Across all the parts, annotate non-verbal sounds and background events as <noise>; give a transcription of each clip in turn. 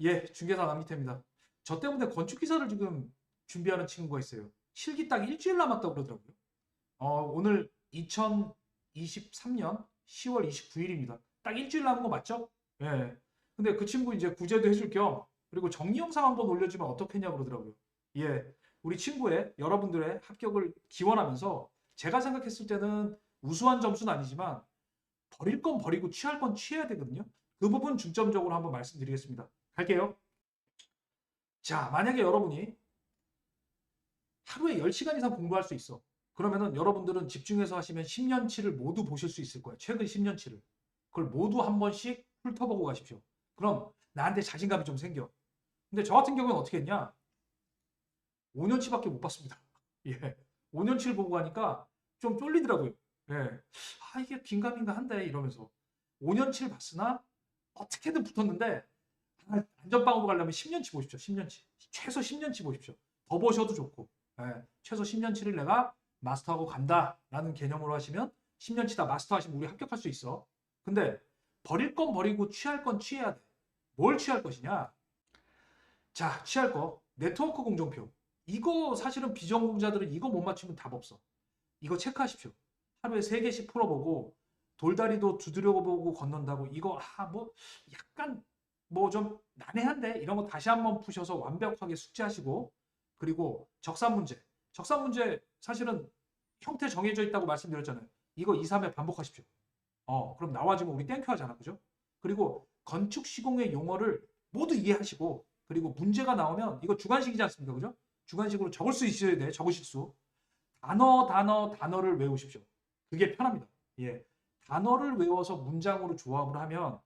예, 중개사 남기태입니다. 저 때문에 건축 기사를 지금 준비하는 친구가 있어요. 실기 딱 일주일 남았다고 그러더라고요. 어, 오늘 2023년 10월 29일입니다. 딱 일주일 남은 거 맞죠? 예. 근데 그 친구 이제 구제도 해줄 겸 그리고 정리 영상 한번 올려주면 어떻겠냐 그러더라고요. 예. 우리 친구의 여러분들의 합격을 기원하면서 제가 생각했을 때는 우수한 점수는 아니지만 버릴 건 버리고 취할 건 취해야 되거든요. 그 부분 중점적으로 한번 말씀드리겠습니다. 갈게요. 자, 만약에 여러분이 하루에 10시간 이상 공부할 수 있어. 그러면은 여러분들은 집중해서 하시면 10년치를 모두 보실 수 있을 거예요. 최근 10년치를. 그걸 모두 한 번씩 훑어보고 가십시오. 그럼 나한테 자신감이 좀 생겨. 근데 저 같은 경우는 어떻게 했냐? 5년치밖에 못 봤습니다. <laughs> 예. 5년치를 보고 가니까 좀 쫄리더라고요. 예. 아, 이게 긴가민가 한데 이러면서 5년치를 봤으나 어떻게든 붙었는데 아, 안전빵으로 가려면 10년치 보십시오. 10년치. 최소 10년치 보십시오. 더 보셔도 좋고. 예. 최소 10년치를 내가 마스터하고 간다라는 개념으로 하시면 10년치 다 마스터하시면 우리 합격할 수 있어. 근데 버릴 건 버리고 취할 건 취해야 돼. 뭘 취할 것이냐? 자, 취할 거 네트워크 공정표. 이거 사실은 비전공자들은 이거 못 맞추면 답 없어. 이거 체크하십시오. 하루에 3개씩 풀어보고 돌다리도 두드려보고 건넌다고 이거 아 뭐 약간 뭐 좀 난해한데 이런 거 다시 한번 푸셔서 완벽하게 숙지하시고 그리고 적산 문제. 적산 문제 사실은 형태 정해져 있다고 말씀드렸잖아요. 이거 2, 3회 반복하십시오. 어, 그럼 나와지면 우리 땡큐 하잖아. 그죠? 그리고 건축 시공의 용어를 모두 이해하시고 그리고 문제가 나오면 이거 주관식이지 않습니까? 그죠? 주관식으로 적을 수 있어야 돼. 적으실 수. 단어, 단어, 단어를 외우십시오. 그게 편합니다. 예. 단어를 외워서 문장으로 조합을 하면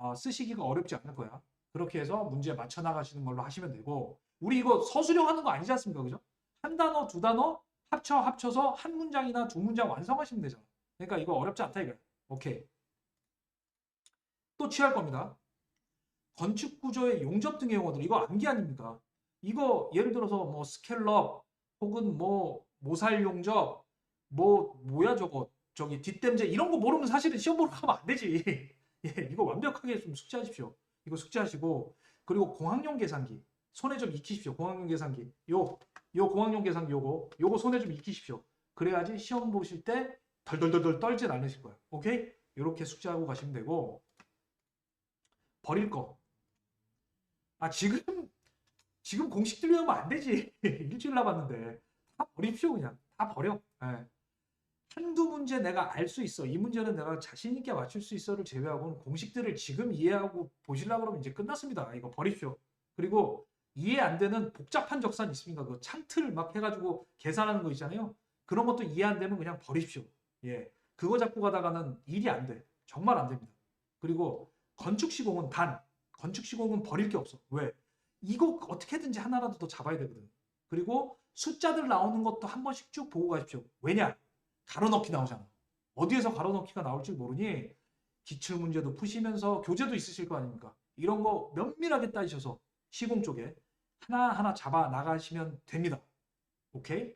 어, 쓰시기가 어렵지 않을 거야. 그렇게 해서 문제 맞춰 나가시는 걸로 하시면 되고 우리 이거 서술형 하는 거 아니지 않습니까? 그죠? 한 단어, 두 단어 합쳐 합쳐서 한 문장이나 두 문장 완성하시면 되잖아. 그러니까 이거 어렵지 않다 이거야. 오케이. 또 취할 겁니다. 건축 구조의 용접 등의 용어들 이거 암기 아닙니까? 이거 예를 들어서 뭐 스켈럽 혹은 뭐 모살 용접 뭐 뭐야 저거 저기 뒷댐제 이런 거 모르면 사실은 시험 보러 가면 안 되지. 예, 이거 완벽하게 좀 숙지하십시오. 이거 숙지하시고 그리고 공학용 계산기 손에 좀 익히십시오. 공학용 계산기 요 요 공학용 계산기 요거 요거 손에 좀 익히십시오. 그래야지 시험 보실 때 덜덜덜덜 떨진 않으실 거예요. 오케이? 이렇게 숙지하고 가시면 되고 버릴 거. 아 지금 지금 공식들 외우면 안 되지. <laughs> 일주일 남았는데 다 버립시오 그냥 다 버려. 예. 한두 문제 내가 알 수 있어. 이 문제는 내가 자신 있게 맞출 수 있어를 제외하고는 공식들을 지금 이해하고 보시려고 그러면 이제 끝났습니다. 이거 버립시오. 그리고 이해 안 되는 복잡한 적산 있습니까? 그 창틀 막 해가지고 계산하는 거 있잖아요. 그런 것도 이해 안 되면 그냥 버립시오. 예. 그거 잡고 가다가는 일이 안 돼. 정말 안 됩니다. 그리고 건축 시공은 단, 건축 시공은 버릴 게 없어. 왜? 이거 어떻게든지 하나라도 더 잡아야 되거든. 그리고 숫자들 나오는 것도 한 번씩 쭉 보고 가십시오. 왜냐? 가로넣기 나오잖아. 어디에서 가로넣기가 나올지 모르니 기출 문제도 푸시면서 교재도 있으실 거 아닙니까? 이런 거 면밀하게 따지셔서 시공 쪽에 하나하나 잡아 나가시면 됩니다. 오케이?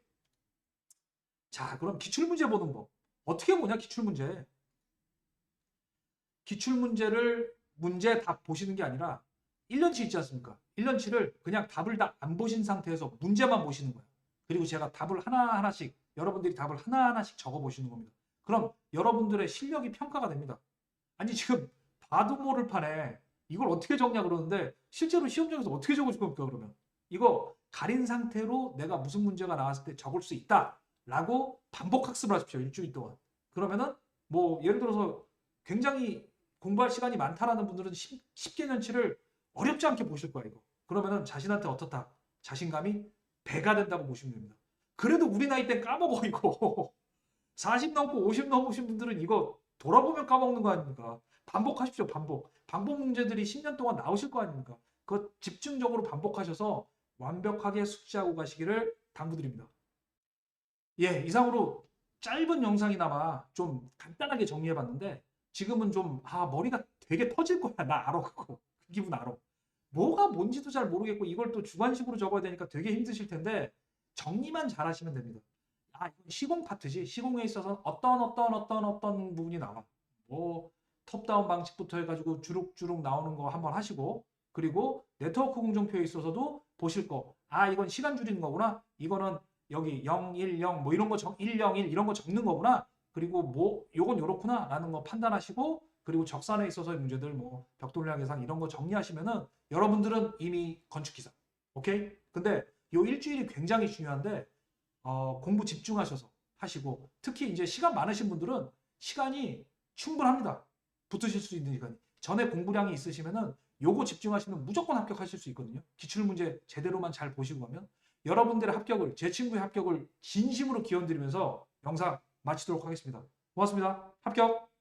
자, 그럼 기출 문제 보는 법. 어떻게 보냐, 기출 문제. 기출 문제를 문제 답 보시는 게 아니라 1년치 있지 않습니까? 1년치를 그냥 답을 다 안 보신 상태에서 문제만 보시는 거예요. 그리고 제가 답을 하나하나씩 여러분들이 답을 하나하나씩 적어 보시는 겁니다. 그럼 여러분들의 실력이 평가가 됩니다. 아니 지금 봐도 모를 판에 이걸 어떻게 적냐 그러는데 실제로 시험장에서 어떻게 적어줄 겁니까 그러면? 이거 가린 상태로 내가 무슨 문제가 나왔을 때 적을 수 있다 라고 반복 학습을 하십시오 일주일 동안. 그러면은 뭐 예를 들어서 굉장히 공부할 시간이 많다라는 분들은 10, 10개년치를 어렵지 않게 보실 거야 이거. 그러면은 자신한테 어떻다? 자신감이 배가 된다고 보시면 됩니다 그래도 우리 나이 때 까먹어 이거. <laughs> 40 넘고 50 넘으신 분들은 이거 돌아보면 까먹는 거 아닙니까? 반복하십시오 반복. 반복 문제들이 10년 동안 나오실 거 아닙니까? 그거 집중적으로 반복하셔서 완벽하게 숙지하고 가시기를 당부드립니다. 예 이상으로 짧은 영상이나마 좀 간단하게 정리해봤는데 지금은 좀 아 머리가 되게 터질 거야. 나 알아 그거. 그 기분 알아. 뭐가 뭔지도 잘 모르겠고 이걸 또 주관식으로 적어야 되니까 되게 힘드실 텐데 정리만 잘 하시면 됩니다 아 이건 시공 파트지 시공에 있어서 어떤 어떤 어떤 어떤 부분이 나와 뭐 톱다운 방식부터 해가지고 주룩주룩 나오는 거 한번 하시고 그리고 네트워크 공정표에 있어서도 보실 거. 아, 이건 시간 줄이는 거구나. 이거는 여기 0, 1, 0, 뭐 이런 거 적, 1, 0, 1 이런 거 적는 거구나. 그리고 뭐 요건 요렇구나 라는 거 판단하시고 그리고 적산에 있어서의 문제들 뭐 벽돌량 계산 이런 거 정리하시면은 여러분들은 이미 건축기사. 오케이? 근데 요 일주일이 굉장히 중요한데 어, 공부 집중하셔서 하시고 특히 이제 시간 많으신 분들은 시간이 충분합니다. 붙으실 수 있는 시간이. 전에 공부량이 있으시면은 요거 집중하시면 무조건 합격하실 수 있거든요. 기출문제 제대로만 잘 보시고 가면 여러분들의 합격을 제 친구의 합격을 진심으로 기원드리면서 영상 마치도록 하겠습니다. 고맙습니다. 합격!